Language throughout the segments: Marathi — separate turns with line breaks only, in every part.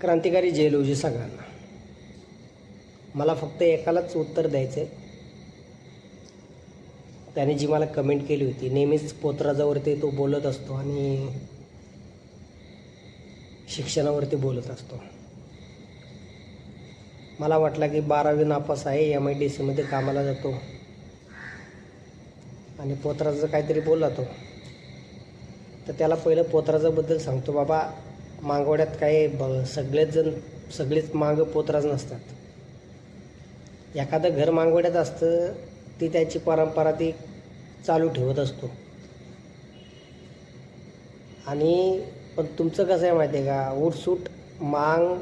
क्रांतिकारी जयलूजी सगळ्यांना. मला फक्त एकालाच उत्तर द्यायचं आहे त्याने जी मला कमेंट केली होती नेहमीच पोतराजावरती तो बोलत असतो आणि शिक्षणावरती बोलत असतो. मला वाटलं की बारावी नापास आहे एम आय डी सीमध्ये कामाला जातो. आणि पोतराजाचं काहीतरी बोलला तो. तर त्याला पहिलं पोतराजाबद्दल सांगतो बाबा मागवड्यात काय ब सगळेच जण सगळेच मागं पोतराज नसतात. एखादं घर मागवड्यात असतं ती त्याची परंपरा ती चालू ठेवत असतो. आणि पण तुमचं कसं आहे माहिती आहे का? उठसूट मांग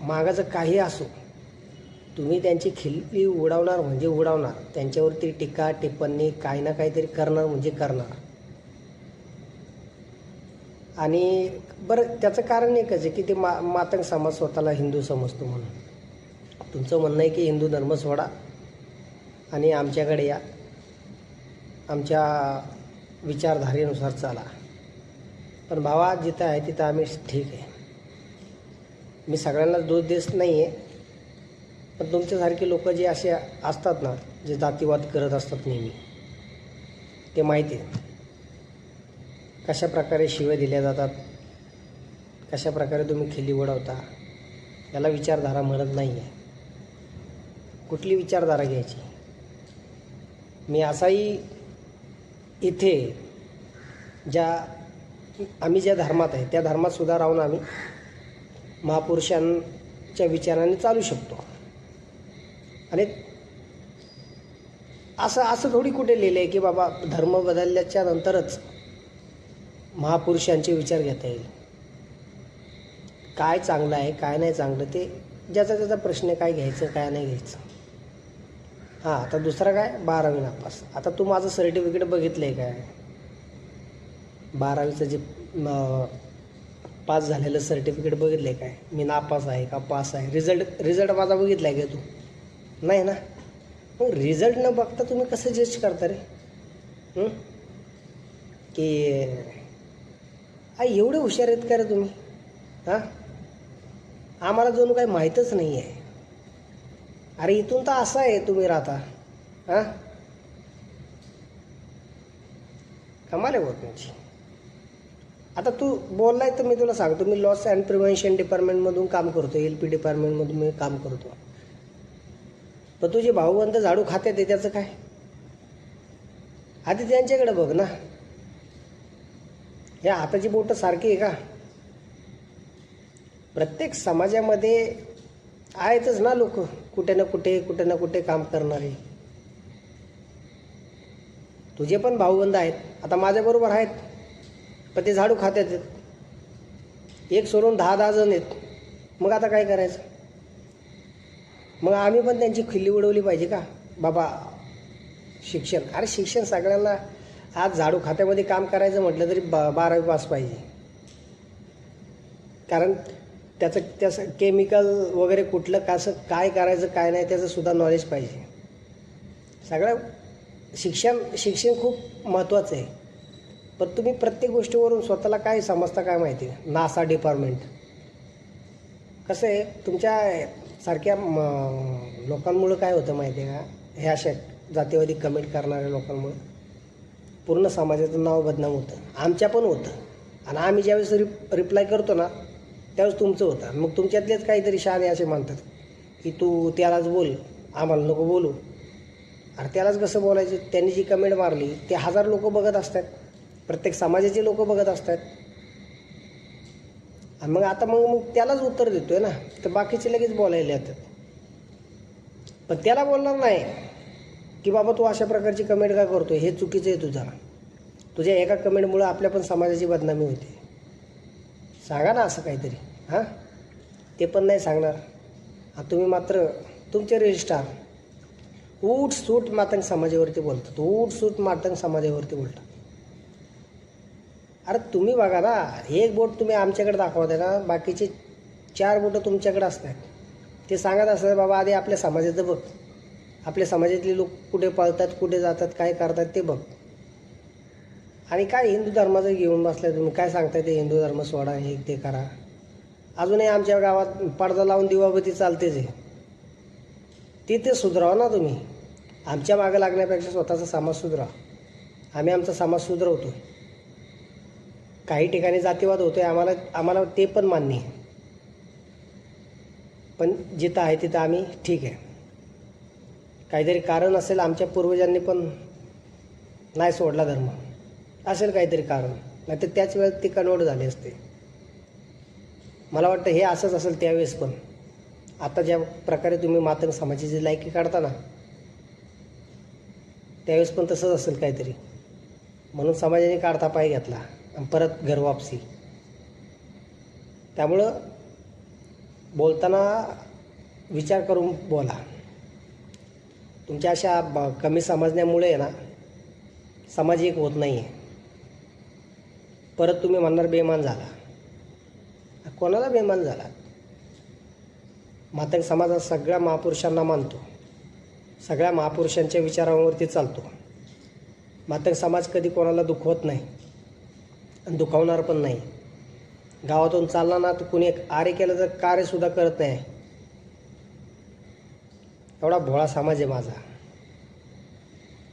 मागाचं काही असो तुम्ही त्यांची खिल्ली उडवणार म्हणजे उडवणार. त्यांच्यावरती टीका टिप्पणी काही ना काहीतरी करणार म्हणजे करणार. आणि बरं त्याचं कारण एकच आहे की ते मा मातंग समाज स्वतःला हिंदू समजतो म्हणून. तुमचं म्हणणं आहे की हिंदू धर्म सोडा आणि आमच्याकडे या. आमच्या विचारधारेनुसार चाला. पण भावा जिथं आहे तिथं आम्ही ठीक आहे. मी सगळ्यांना दोष देत नाही आहे पण तुमच्यासारखे लोक जे असे असतात ना जे जातीवाद करत असतात नेहमी ते माहिती आहे. कशा प्रकारे शिव्या दिल्या जातात? कशा प्रकारे तुम्ही खिल्ली उडवता? याला विचारधारा म्हणत नाही आहे कुठली विचारधारा घ्यायची? मी असाही इथे ज्या आम्ही ज्या धर्मात आहे त्या धर्मात सुद्धा राहून आम्ही महापुरुषांच्या विचाराने चालू शकतो. आणि असं असं थोडी कुठे लिहिलं आहे की बाबा धर्म बदलल्याच्या नंतरच महापुरुषांचे विचार घेता येईल. काय चांगलं आहे काय नाही चांगलं ते ज्याचा त्याचा प्रश्न आहे, काय घ्यायचं काय नाही घ्यायचं. हां आता दुसरा काय? बारावी नापास. आता तू माझं सर्टिफिकेट बघितलं आहे काय? बारावीचं जे पास झालेलं सर्टिफिकेट बघितलं आहे काय? मी नापास आहे का पास आहे? रिझल्ट रिझल्ट माझा बघितला आहे का तू? नाही ना? मग रिझल्ट न बघता तुम्ही कसं जज करता रे? की आ एवढे हुशार आहेत का रे तुम्ही? हां? आम्हाला जणू काही माहीतच नाही आहे. अरे इथून तर असा आहे तुम्ही राहता. हां? कमाल आहे तुमची. आता तू बोललाय तर मी तुला सांगतो मी लॉस अँड प्रिव्हेन्शन डिपार्टमेंटमधून काम करतो एल पी डिपार्टमेंटमधून मी काम करतो. पण तुझे भाऊबंद झाडू खात्यात ते त्याचं काय? आधी त्यांच्याकडे बघ ना. हे हाताची बोटं सारखी आहे का? प्रत्येक समाजामध्ये आहेतच ना लोक. कुठे ना कुठे कुठे ना कुठे काम करणारे. तुझे पण भाऊबंद आहेत. आता माझ्याबरोबर आहेत. पण ते झाडू खात्यात आहेत. एक सोडून दहा दहा जण आहेत. मग आता काय करायचं? मग आम्ही पण त्यांची खिल्ली उडवली पाहिजे का? बाबा शिक्षण. अरे शिक्षण सगळ्यांना आज झाडू खात्यामध्ये काम करायचं म्हटलं तरी बा बारावी पास पाहिजे. कारण त्याचं त्याचं केमिकल वगैरे कुठलं कसं काय करायचं काय नाही त्याचंसुद्धा नॉलेज पाहिजे. सगळं शिक्षण शिक्षण खूप महत्त्वाचं आहे. पण तुम्ही प्रत्येक गोष्टीवरून स्वतःला काय समजता काय माहिती आहे नासा डिपार्टमेंट कसं आहे तुमच्या सारख्या म लोकांमुळं काय होतं माहिती आहे का? ह्या अशा जातीवादी कमेंट करणाऱ्या लोकांमुळं. पूर्ण समाजाचं नाव बदनाम होतं. आमच्या पण होतं. आणि आम्ही ज्यावेळेस रिप रिप्लाय करतो ना त्यावेळेस तुमचं होतं. मग तुमच्यातलेच काहीतरी शहाणे असे मानतात की तू त्यालाच बोल आम्हाला नको बोलू. अरे त्यालाच कसं बोलायचं? त्यांनी जी कमेंट मारली ते हजार लोक बघत असतात. प्रत्येक समाजाचे लोक बघत असतात. आणि मग आता मग मग त्यालाच उत्तर देतोय ना. तर बाकीचे लगेच बोलायला येतात. पण त्याला बोलणार नाही. की बाबा तू अशा प्रकारची कमेंट का करतो हे चुकीचं आहे तुझा. तुझ्या एका कमेंटमुळं आपल्या पण समाजाची बदनामी होते. सांगा ना असं काहीतरी. हां? ते पण नाही सांगणार. तुम्ही मात्र तुमचे रजिस्ट्रार ऊट सूट मातंग समाजावरती बोलतात. ऊट सूट मातंग समाजावरती बोलतात. अरे तुम्ही बघा ना एक बोट तुम्ही आमच्याकडे दाखवताय ना बाकीचे चार बोटं तुमच्याकडे असतात. ते सांगत असतात बाबा आधी आपल्या समाजाचं बघ. आपल्या समाजातले लोक कुठे पळतात कुठे जातात काय करतात ते बघ. आणि काय हिंदू धर्माचं घेऊन बसलाय तुम्ही? काय सांगताय ते हिंदू धर्म सोडा हे ते करा. अजूनही आमच्या गावात पडदा लावून दिवाबती चालतेच आहे ते ते सुधरावा ना तुम्ही. आमच्या मागं लागण्यापेक्षा स्वतःचा समाज सुधरा. आम्ही आमचा समाज सुधरवतो. काही ठिकाणी जातीवाद होतो आहे आम्हाला आम्हाला ते पण मान्य आहे. पण जिथं आहे तिथं आम्ही ठीक आहे. काहीतरी कारण असेल आमच्या पूर्वजांनी पण नाही सोडला धर्म. असेल काहीतरी कारण. नाही तर त्याच वेळेत ती कन्वर्ट झाली असते. मला वाटतं हे असंच असेल त्यावेळेस पण. आता ज्या प्रकारे तुम्ही मातंग समाजाची लायकी काढता ना त्यावेळेस पण तसंच असेल काहीतरी. म्हणून समाजाने काढता पाय घेतला आणि परत घर वापसी. त्यामुळं बोलताना विचार करून बोला. तुमच्या अशा ब- कमी समजण्यामुळे आहे ना समाज एक होत नाही आहे. परत तुम्ही म्हणणार बेमान झाला. कोणाला बेमान झाला? मातंग समाजात सगळ्या महापुरुषांना मानतो. सगळ्या महापुरुषांच्या विचारांवरती चालतो. मातंग समाज कधी कोणाला दुखवत नाही. आणि दुखावणार पण नाही. गावातून चालला ना तर कुणी एक आरे केलं तर कार्यसुद्धा करत नाही. एवढा भोळा समाज आहे माझा.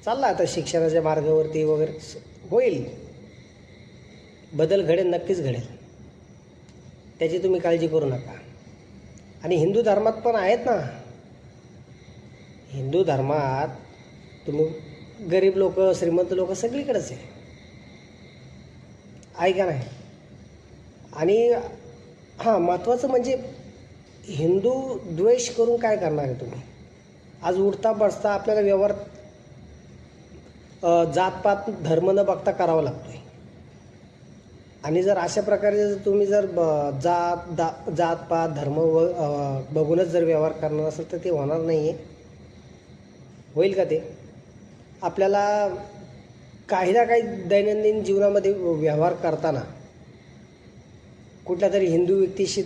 चालला आता शिक्षणाच्या मार्गावरती वगैरे स- होईल. बदल घडेल नक्कीच घडेल. त्याची तुम्ही काळजी करू नका. आणि हिंदू धर्मात पण आहेत ना. हिंदू धर्मात तुम्ही गरीब लोक श्रीमंत लोक सगळीकडेच आहे. आहे का नाही? आणि हां महत्त्वाचं म्हणजे हिंदू द्वेष करून काय करणार आहे तुम्ही? आज उठता बसता आपल्याला व्यवहार जातपात धर्म न बघता करावा आहे आणि जर अशा प्रकारे जर तुम्ही जर ब- जात दा जातपात धर्म व बघूनच जर व्यवहार करणार असेल तर ते होणार नाही आहे होईल का ते? आपल्याला काही ना काही दैनंदिन जीवनामध्ये व्यवहार करताना कुठल्या तरी हिंदू व्यक्तीशी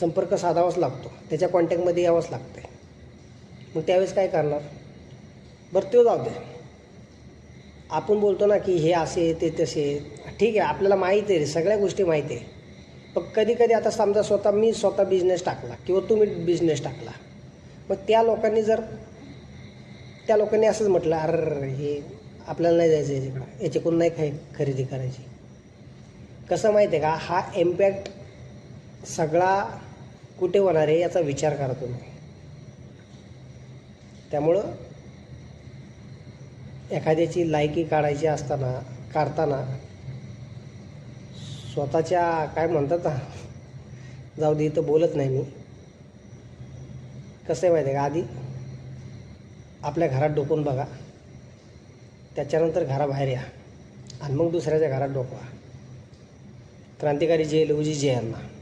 संपर्क साधावाच लागतो. त्याच्या कॉन्टॅक्टमध्ये यावंच लागतं आहे मग त्यावेळेस काय करणार? बरं तो जाऊ दे. आपण बोलतो ना की हे असे ते तसे. ठीक आहे आपल्याला माहीत आहे सगळ्या गोष्टी माहीत आहे. पण कधी कधी आता समजा स्वतः मी स्वतः बिझनेस टाकला किंवा तुम्ही बिझनेस टाकला. मग त्या लोकांनी जर त्या लोकांनी असंच म्हटलं अरे हे आपल्याला नाही जायचं याच्याकडं याच्याकडून नाही खाय खरेदी करायची. कसं माहिती आहे का? हा इम्पॅक्ट सगळा कुठे होणार आहे याचा विचार करा तुम्ही. त्यामुळं एखाद्याची लायकी काढायची असताना काढताना स्वतःच्या काय म्हणतात जाऊ दे इथं बोलत नाही मी. कसं आहे माहिती आहे का? आधी आपल्या घरात डोकून बघा. त्याच्यानंतर घराबाहेर या. आणि मग दुसऱ्याच्या घरात डोकवा. क्रांतिकारी जे लवजी जे यांना.